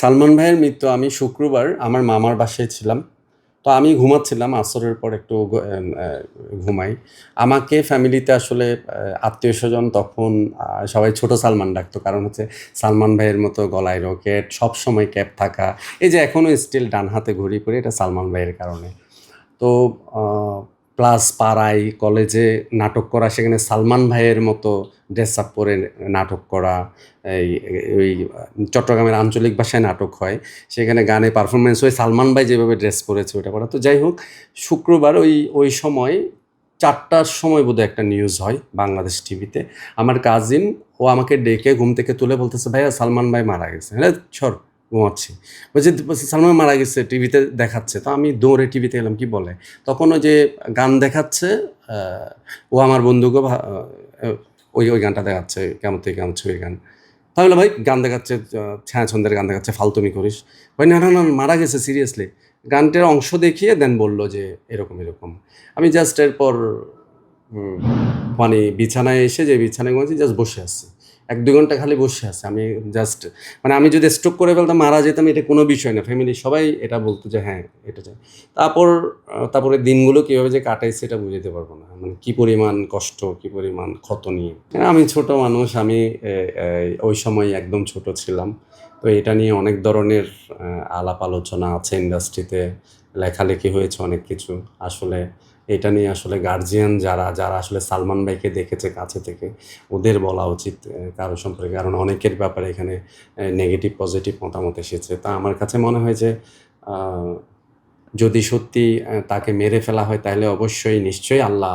সালমান ভাইয়ের মৃত্যু আমি শুক্রবার আমার মামার বাসায় ছিলাম। তো আমি ঘুমাচ্ছিলাম, আসরের পর একটু ঘুমাই। আমাকে ফ্যামিলিতে আসলে আত্মীয় স্বজন তখন সবাই ছোট সালমান ডাকতো। কারণ হচ্ছে সালমান ভাইয়ের মতো গলায় রকেট, সব সময় ক্যাপ থাকা। এই যে এখনও স্টিল ডান হাতে ঘড়ি এটা সালমান ভাইয়ের কারণে। তো প্লাস পাড়ায় কলেজে নাটক করা, সেখানে সালমান ভাইয়ের মতো ড্রেস আপ পরে নাটক করা, এই, ওই চট্টগ্রামের আঞ্চলিক ভাষায় নাটক হয়, সেখানে গানে পারফরমেন্স হয়ে, সালমান ভাই যেভাবে ড্রেস পরেছে ওটা করা। তো যাই হোক, শুক্রবার ওই ওই সময় চারটার সময় বোধহয় একটা নিউজ হয় বাংলাদেশ টিভিতে আমার কাজিন ও আমাকে ডেকে ঘুম থেকে তুলে বলতেছে, ভাইয়া, সালমান ভাই মারা গেছে। হ্যাঁ সর। ঘুমাচ্ছি। বলছি সালমান মারা গেছে টিভিতে দেখাচ্ছে, তো আমি দৌড়ে টিভিতে এলাম, কি বলে? তখন ওই যে গান দেখাচ্ছে ও আমার বন্ধুকে ওই ওই গানটা দেখাচ্ছে কেমন থেকে কেমন ওই গান। তাহলে ভাই, গান দেখাচ্ছে ছায়া ছন্দের গান দেখাচ্ছে ফালতুমি করিস। ভাই, না না না, মারা গেছে, সিরিয়াসলি। গানটার অংশ দেখিয়ে দেন বলল যে, এরকম এরকম। আমি জাস্ট এরপর মানে বিছানায় এসে যে বিছানায় ঘুমাচ্ছি, জাস্ট বসে আছি। এক দুই ঘণ্টা খালি বসে আছে আমি জাস্ট মানে আমি যদি স্ট্রোক করে ফেলতাম মারা যেতাম এটা কোনো বিষয় না। ফ্যামিলি সবাই এটা বলতো যে হ্যাঁ এটা চাই তারপর তারপরে দিনগুলো কীভাবে যে কাটাই সেটা বুঝতে পারব না। মানে কী পরিমাণ কষ্ট কী পরিমাণ ক্ষত নিয়ে। হ্যাঁ, আমি ছোট মানুষ আমি ওই সময় একদম ছোট ছিলাম। তো এটা নিয়ে অনেক ধরনের আলাপ আলোচনা আছে ইন্ডাস্ট্রিতে লেখালেখি হয়েছে অনেক কিছু। আসলে এটা নিয়ে আসলে গার্জিয়ান যারা যারা আসলে সালমান ভাইকে দেখেছে কাছে থেকে, ওদের বলা উচিত কারও সম্পর্কে। কারণ অনেকের ব্যাপারে এখানে নেগেটিভ পজিটিভ মতামত এসেছে। তা আমার কাছে মনে হয় যে যদি সত্যি তাকে মেরে ফেলা হয়, তাহলে অবশ্যই, নিশ্চয়ই আল্লাহ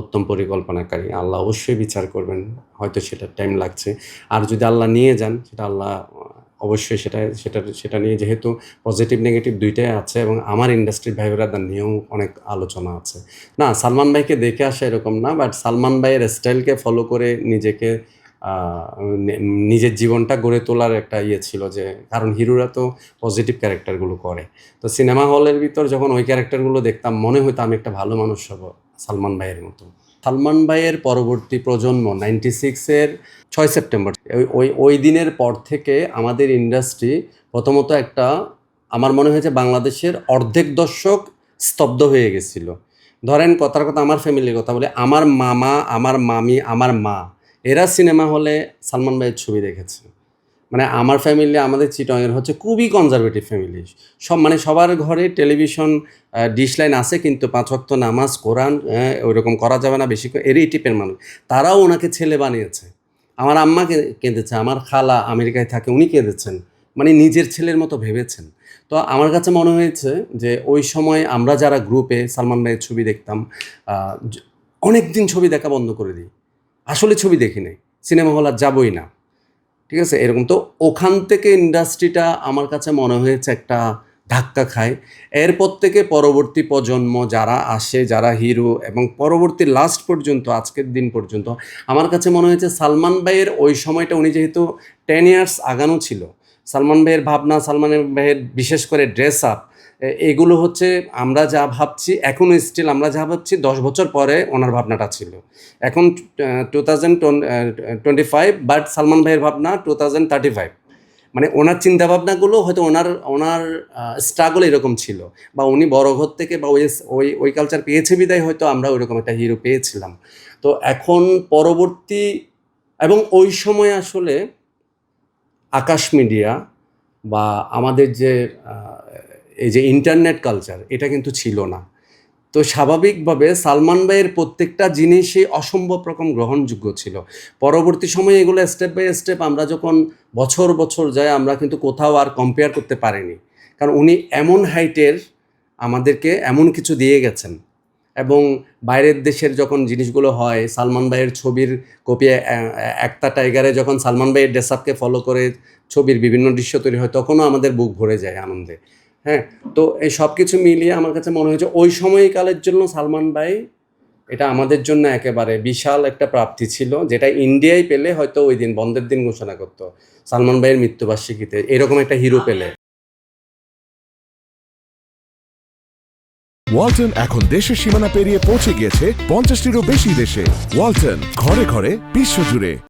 উত্তম পরিকল্পনাকারী। আল্লাহ অবশ্যই বিচার করবেন, হয়তো সেটা টাইম লাগছে। আর যদি আল্লাহ নিয়ে যান, সেটা আল্লাহ অবশ্যই সেটা সেটা সেটা নিয়ে যেহেতু পজিটিভ নেগেটিভ দুইটাই আছে এবং আমার ইন্ডাস্ট্রির ভাই ব্রাদার নিয়েও অনেক আলোচনা আছে। না, সালমান ভাইকে দেখে আসা এরকম না বাট সালমান ভাইয়ের স্টাইলকে ফলো করে নিজেকে নিজের জীবনটা গড়ে তোলার একটা ইয়ে ছিল যে, কারণ হিরোরা তো পজিটিভ ক্যারেক্টারগুলো করে। তো সিনেমা হলের ভিতর যখন ওই ক্যারেক্টারগুলো দেখতাম, মনে হতো আমি একটা ভালো মানুষ হব সালমান ভাইয়ের মতো। সালমান ভাইয়ের পরবর্তী প্রজন্ম নাইনটি সিক্সের ছয় সেপ্টেম্বর। ওই ওই দিনের পর থেকে আমাদের ইন্ডাস্ট্রি প্রথমত একটা, আমার মনে হয়েছে বাংলাদেশের অর্ধেক দর্শক স্তব্ধ হয়ে গেছিল। ধরেন কথার কথা আমার ফ্যামিলির কথা বলে, আমার মামা, আমার মামি, আমার মা, এরা সিনেমা হলে সালমান ভাইয়ের ছবি দেখেছে। মানে আমার ফ্যামিলি আমাদের চিটংয়ের হচ্ছে খুবই কনজারভেটিভ ফ্যামিলি সব মানে সবার ঘরে টেলিভিশন ডিশ লাইন আছে কিন্তু পাঁচ ওয়াক্ত নামাজ কোরআন হ্যাঁ, ওইরকম করা যাবে না বেশি এরই টিপের মানুষ। তারাও ওনাকে ছেলে বানিয়েছে। আমার আম্মাকে কেঁদেছে আমার খালা আমেরিকায় থাকে উনি কেঁদেছেন। মানে নিজের ছেলের মতো ভেবেছেন। তো আমার কাছে মনে হয়েছে যে ওই সময় আমরা যারা গ্রুপে সালমান ভাইয়ের ছবি দেখতাম অনেক দিন ছবি দেখা বন্ধ করে দিই। আসলে ছবি দেখি নাই। সিনেমা হল আর যাবই না। ঠিক আছে? এরকম তো ওখান থেকে ইন্ডাস্ট্রিটা আমার কাছে মনে হয়েছে একটা ধাক্কা খায়। এরপর থেকে পরবর্তী প্রজন্ম যারা আসে, যারা হিরো এবং পরবর্তী লাস্ট পর্যন্ত, আজকের দিন পর্যন্ত, আমার কাছে মনে হয়েছে সালমান ভাইয়ের ওই সময়টা উনি যেহেতু টেন ইয়ার্স আগানো ছিল, সালমান ভাইয়ের ভাবনা, সালমান ভাইয়ের বিশেষ করে ড্রেস আপ এগুলো হচ্ছে আমরা যা ভাবছি এখনও স্টিল আমরা যা ভাবছি, দশ বছর পরে ওনার ভাবনাটা ছিল। এখন two thousand twenty five but Salman ভাইয়ের ভাবনা টু থাউজেন্ড থার্টি ফাইভ মানে ওনার চিন্তাভাবনাগুলো হয়তো ওনার ওনার স্ট্রাগল এরকম ছিল। বা উনি বড় ঘর থেকে বা ওই ওই ওই কালচার পেয়েছে বিদায়, হয়তো আমরা ওইরকম একটা হিরো পেয়েছিলাম। তো এখন পরবর্তী, এবং ওই সময় আসলে আকাশ মিডিয়া বা আমাদের যে যে ইন্টারনেট কালচার এটা কিন্তু ছিল না। তো স্বাভাবিকভাবে সালমান ভাইয়ের প্রত্যেকটা জিনিসই অসম্ভব রকম গ্রহণযোগ্য ছিল। পরবর্তী সময়ে এগুলো স্টেপ বাই স্টেপ আমরা যখন বছর বছর যায়, আমরা কিন্তু কোথাও আর কম্পেয়ার করতে পারিনি। কারণ উনি এমন হাইটের আমাদেরকে এমন কিছু দিয়ে গেছেন। এবং বাইরের দেশের যখন জিনিসগুলো হয়, সালমান ভাইয়ের ছবির কপি একটা টাইগারে যখন সালমান ভাইয়ের ড্রেসআপকে ফলো করে ছবির বিভিন্ন দৃশ্য তৈরি হয়, তখনও আমাদের বুক ভরে যায় আনন্দে। হ্যাঁ তো এই সব কিছু মিলিয়ে আমার কাছে মনে হয়েছে ওই সময়কালের জন্য সালমান ভাই এটা আমাদের জন্য একেবারে বিশাল একটা প্রাপ্তি ছিল যেটা ইন্ডিয়ায় পেলে হয়তো ওই দিন বন্ধের দিন ঘোষণা করতো সালমান ভাইয়ের মৃত্যুবার্ষিকীতে এরকম একটা হিরো পেলে। ওয়ালটন এখন দেশের সীমানা পেরিয়ে পৌঁছে গিয়েছে পঞ্চাশটিরও বেশি দেশে। ওয়ালটন ঘরে ঘরে বিশ্বজুড়ে।